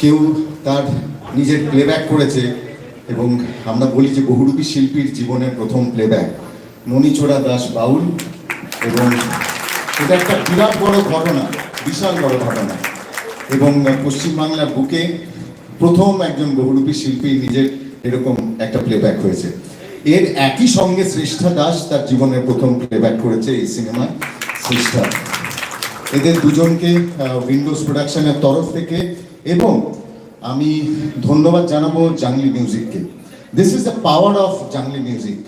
কেউ তার নিজের প্লেব্যাক করেছে এবং আমরা বলি যে বহুরূপী শিল্পীর জীবনের প্রথম প্লেব্যাক ননীচোড়া দাস বাউল এবং এটা একটা বিরাট বড় ঘটনা, বিশাল বড় ঘটনা। এবং পশ্চিমবাংলার বুকে প্রথম একজন বহুরূপী শিল্পী নিজের এরকম একটা প্লেব্যাক হয়েছে। এর একই সঙ্গে শ্রেষ্ঠা দাস তার জীবনের প্রথম প্লেব্যাক করেছে এই সিনেমায়, শ্রেষ্ঠা। এদের দুজনকে উইন্ডোজ প্রোডাকশনের তরফ থেকে এবং আমি ধন্যবাদ জানাব Jungli মিউজিককে। This is the power of Jungli music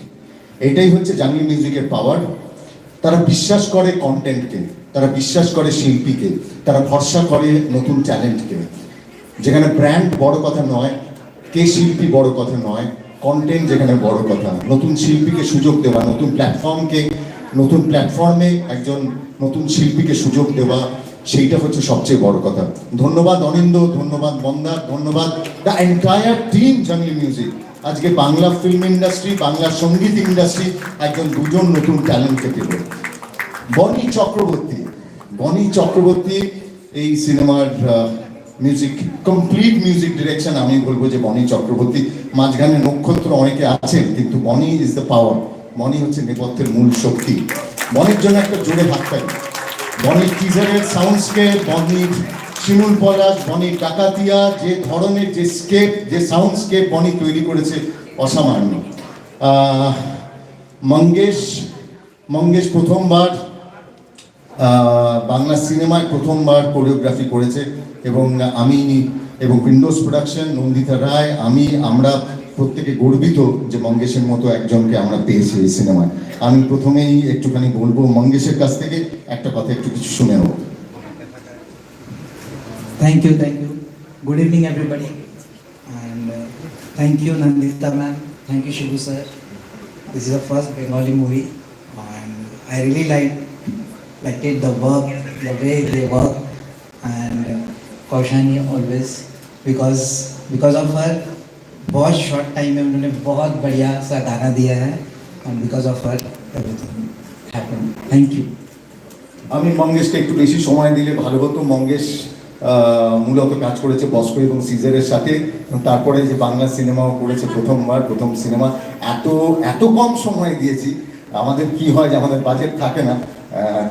এটাই হচ্ছে জাংলি মিউজিকের পাওয়ার তারা বিশ্বাস করে কন্টেন্টকে তারা বিশ্বাস করে শিল্পীকে, তারা ভরসা করে নতুন ট্যালেন্টকে যেখানে ব্র্যান্ড বড় কথা নয়, কে শিল্পী বড় কথা নয় কন্টেন্ট যেখানে বড় কথা। নতুন শিল্পীকে সুযোগ দেওয়া, নতুন প্ল্যাটফর্মকে নতুন প্ল্যাটফর্মে একজন নতুন শিল্পীকে সুযোগ দেওয়া সেইটা হচ্ছে সবচেয়ে বড় কথা। ধন্যবাদ অনিন্দ, ধন্যবাদ মন্দার, ধন্যবাদ the entire team Jungli music আজকে বাংলা ফিল্ম ইন্ডাস্ট্রি বাংলা সংগীত ইন্ডাস্ট্রি একজন দুজন নতুন ট্যালেন্টকে পেল। বনি চক্রবর্তী বনি চক্রবর্তী এই সিনেমার মিউজিক কমপ্লিট মিউজিক ডিরেকশন আমি বলব যে বনি চক্রবর্তী। মাঝখানে নক্ষত্র অনেকে আছেন, কিন্তু বনি ইজ দ্য পাওয়ার বনি হচ্ছে নেপথ্যের মূল শক্তি। বনির জন্য একটা জোরে হাত পাই। বনির টিজারের সাউন্ডস্কেপ বনির শিমুল পলাশ, বনির ডাকাতিয়া যে ধরনের যে স্কেপ যে সাউন্ডস্কেপ বনি তৈরি করেছে অসামান্য। মঙ্গেশ মঙ্গেশ প্রথমবার বাংলা সিনেমায় প্রথমবার কোরিওগ্রাফি করেছে এবং আমি এবং উইন্ডোজ প্রোডাকশন নন্দিতা রায়, আমি, আমরা প্রত্যেকে গর্বিত যে মঙ্গেশের মতো একজনকে আমরা পেয়েছি এই সিনেমায়। আমি প্রথমেই একটুখানি বলব, মঙ্গেশের কাছ থেকে একটা কথা একটু কিছু শুনে নেব। Thank you thank you good evening everybody thank you Nandita ma'am thank you Shubho sir this is the first Bengali movie and I really like like it the work the way they work and Koushani always because because of her बहुत short time में उन्होंने बहुत बढ़िया सा गाना दिया है and because of her everything happened. Thank you. আমি মঙ্গেশকে একটু বেশি সময় দিলে ভালো হতো মঙ্গেশ আহ, মূলত কাজ করেছে বস্কো এবং সিজারের সাথে এবং তারপরে যে বাংলা সিনেমাও করেছে প্রথমবার প্রথম সিনেমা এত এত কম সময় দিয়েছি আমাদের কি হয় যে আমাদের বাজেট থাকে না আহ,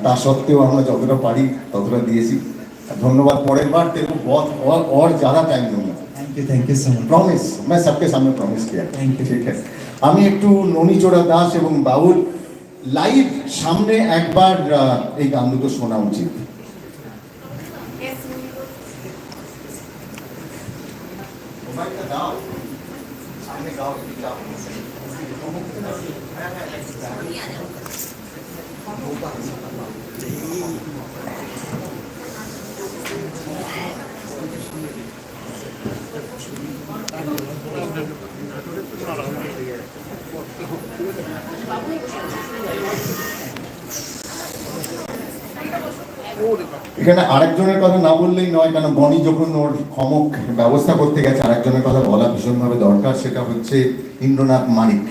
তা সত্ত্বেও আমরা যতটা পারি ততটা দিয়েছি ধন্যবাদ পরের বার তেরো बहुत और और ज़्यादा टाइम दूंगा Thank you, thank you so much. Promise मैं सबके सामने प्रॉमिस किया Thank you. ঠিক আছে আমি একটু ননীচোড়া দাস এবং বাউল লাইভ সামনে একবার আহ, এই গান দুটো শোনা উচিত এখানে আরেকজনের কথা না বললেই নয়, কেন বনি যখন ওর ক্ষমক ব্যবস্থা করতে গেছে, আরেকজনের কথা বলা ভীষণভাবে দরকার, সেটা হচ্ছে ইন্দ্রনাথ মানিক।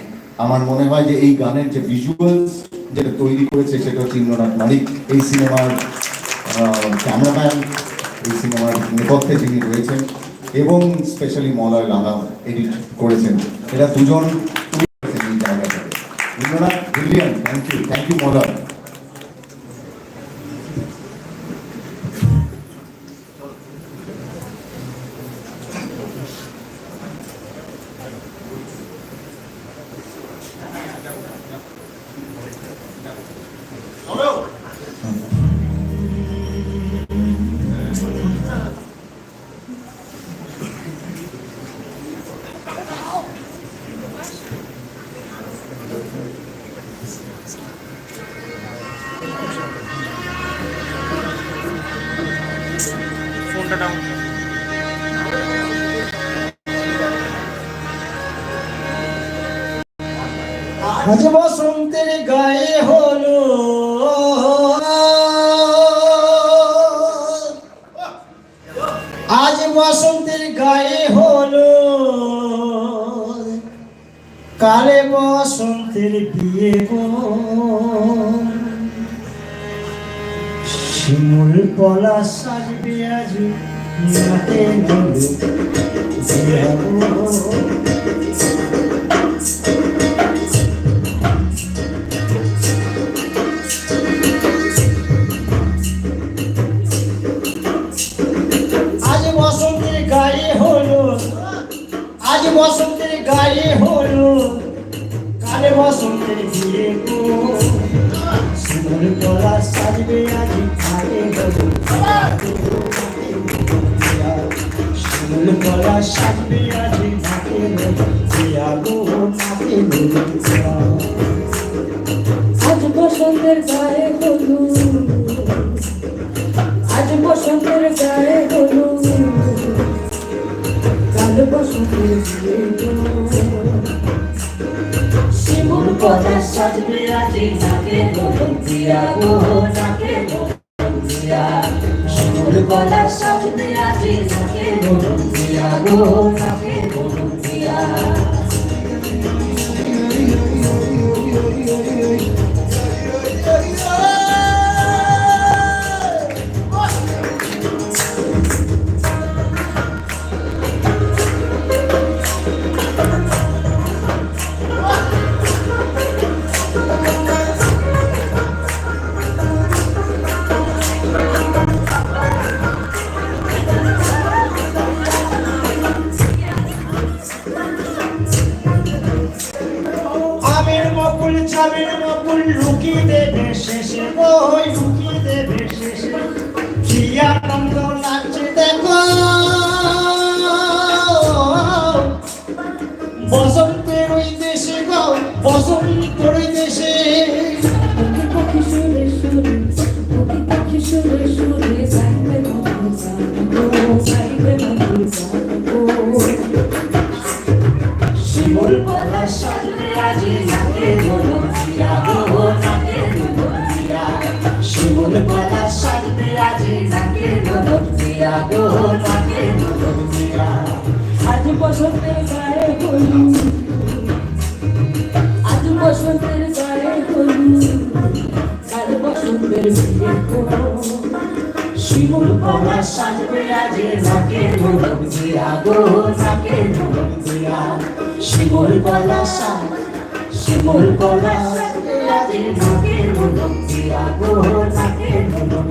আমার মনে হয় যে এই গানের যে ভিজুয়ালস যেটা তৈরি করেছে, সেটা হচ্ছে ইন্দ্রনাথ মানিক। এই সিনেমার ক্যামেরাম্যান এই সিনেমার নেপথ্যে যিনি রয়েছেন, এবং স্পেশালি মলয় লাহা এডিট করেছেন। এরা দুজন Indranath brilliant thank you thank you Malay. ফোনটা ডাউন আজ বসন্তের গায়ে হলো আজ বসন্তের গায়ে হলো কালে বসন্তের বিয়ে গো শিমুল পলা সাজবে আজ নাকে নুলু আজ বসন্তের গায়ে হলো, আজ বসন্তের গায়ে হলো, কালে বসন্তের বিয়ে গো। সুন্দর গলা সাজবে আজ আজ হলো হলো বসন্তের গায়ে হলুদ। আজ বসন্তের গায়ে হলুদ। কাল বসন্তের শিমুল পদা সাজবে, আজ নাকে দিয়া গো, নাকে দিয়া। শিমুল সঙ্গে আজ নাকে বলুন দিয়া গো নাকে বরুণ দিয়া আজ বসন্তের গায়ে হলুদ আজ বসন্তের গায়ে হলুদ কাল বসন্তের বিয়ে শিমুল পলা সাজবে আজ নাকে দোলক দিয়া গো শিমুল সাজ, শিমুল দিয়া গো, নাকে দিয়া